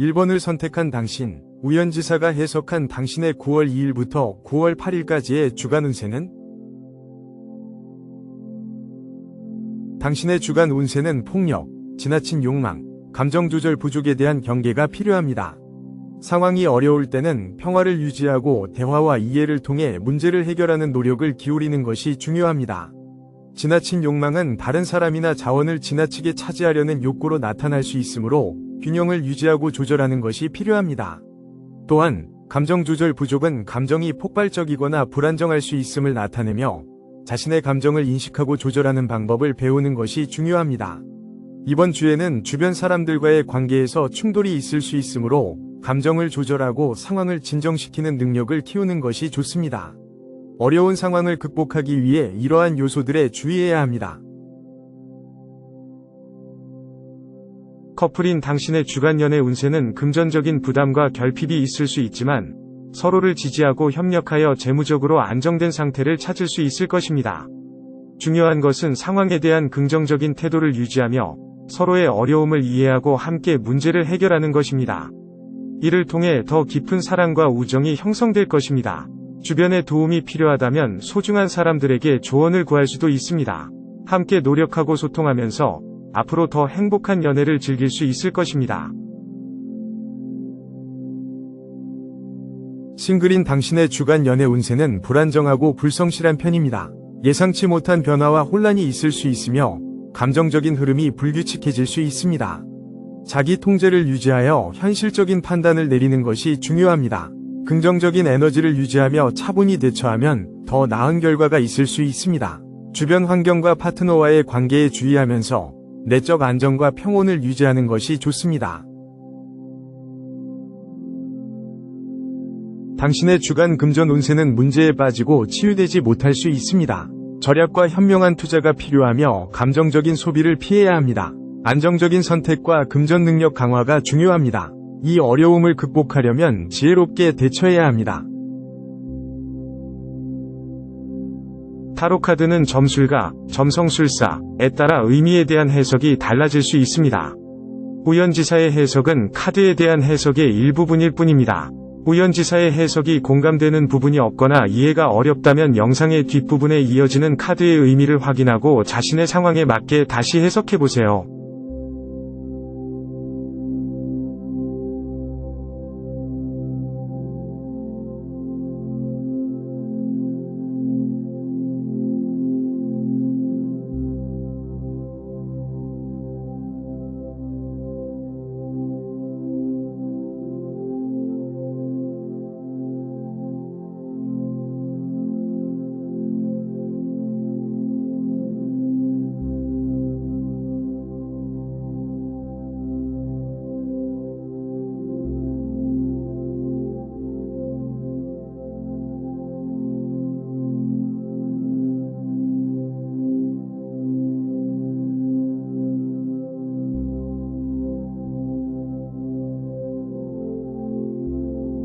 일 번을 선택한 당신, 우연지사가 해석한 당신의 9월 2일부터 9월 8일까지의 주간 운세는 당신의 주간 운세는 폭력, 지나친 욕망, 감정 조절 부족에 대한 경계가 필요합니다. 상황이 어려울 때는 평화를 유지하고 대화와 이해를 통해 문제를 해결하는 노력을 기울이는 것이 중요합니다. 지나친 욕망은 다른 사람이나 자원을 지나치게 차지하려는 욕구로 나타날 수 있으므로 균형을 유지하고 조절하는 것이 필요합니다. 또한 감정 조절 부족은 감정이 폭발적이거나 불안정할 수 있음을 나타내며 자신의 감정을 인식하고 조절하는 방법을 배우는 것이 중요합니다. 이번 주에는 주변 사람들과의 관계에서 충돌이 있을 수 있으므로 감정을 조절하고 상황을 진정시키는 능력을 키우는 것이 좋습니다. 어려운 상황을 극복하기 위해 이러한 요소들에 주의해야 합니다. 커플인 당신의 주간 연애 운세는 금전적인 부담과 결핍이 있을 수 있지만 서로를 지지하고 협력하여 재무적으로 안정된 상태를 찾을 수 있을 것입니다. 중요한 것은 상황에 대한 긍정적인 태도를 유지하며 서로의 어려움을 이해하고 함께 문제를 해결하는 것입니다. 이를 통해 더 깊은 사랑과 우정이 형성될 것입니다. 주변에 도움이 필요하다면 소중한 사람들에게 조언을 구할 수도 있습니다. 함께 노력하고 소통하면서 앞으로 더 행복한 연애를 즐길 수 있을 것입니다. 싱글인 당신의 주간 연애 운세는 불안정하고 불성실한 편입니다. 예상치 못한 변화와 혼란이 있을 수 있으며 감정적인 흐름이 불규칙해질 수 있습니다. 자기 통제를 유지하여 현실적인 판단을 내리는 것이 중요합니다. 긍정적인 에너지를 유지하며 차분히 대처하면 더 나은 결과가 있을 수 있습니다. 주변 환경과 파트너와의 관계에 주의하면서 내적 안정과 평온을 유지하는 것이 좋습니다. 당신의 주간 금전 운세는 문제에 빠지고 치유되지 못할 수 있습니다. 절약과 현명한 투자가 필요하며 감정적인 소비를 피해야 합니다. 안정적인 선택과 금전 능력 강화가 중요합니다. 이 어려움을 극복하려면 지혜롭게 대처해야 합니다. 타로카드는 점술가, 점성술사에 따라 의미에 대한 해석이 달라질 수 있습니다. 우연지사의 해석은 카드에 대한 해석의 일부분일 뿐입니다. 우연지사의 해석이 공감되는 부분이 없거나 이해가 어렵다면 영상의 뒷부분에 이어지는 카드의 의미를 확인하고 자신의 상황에 맞게 다시 해석해보세요.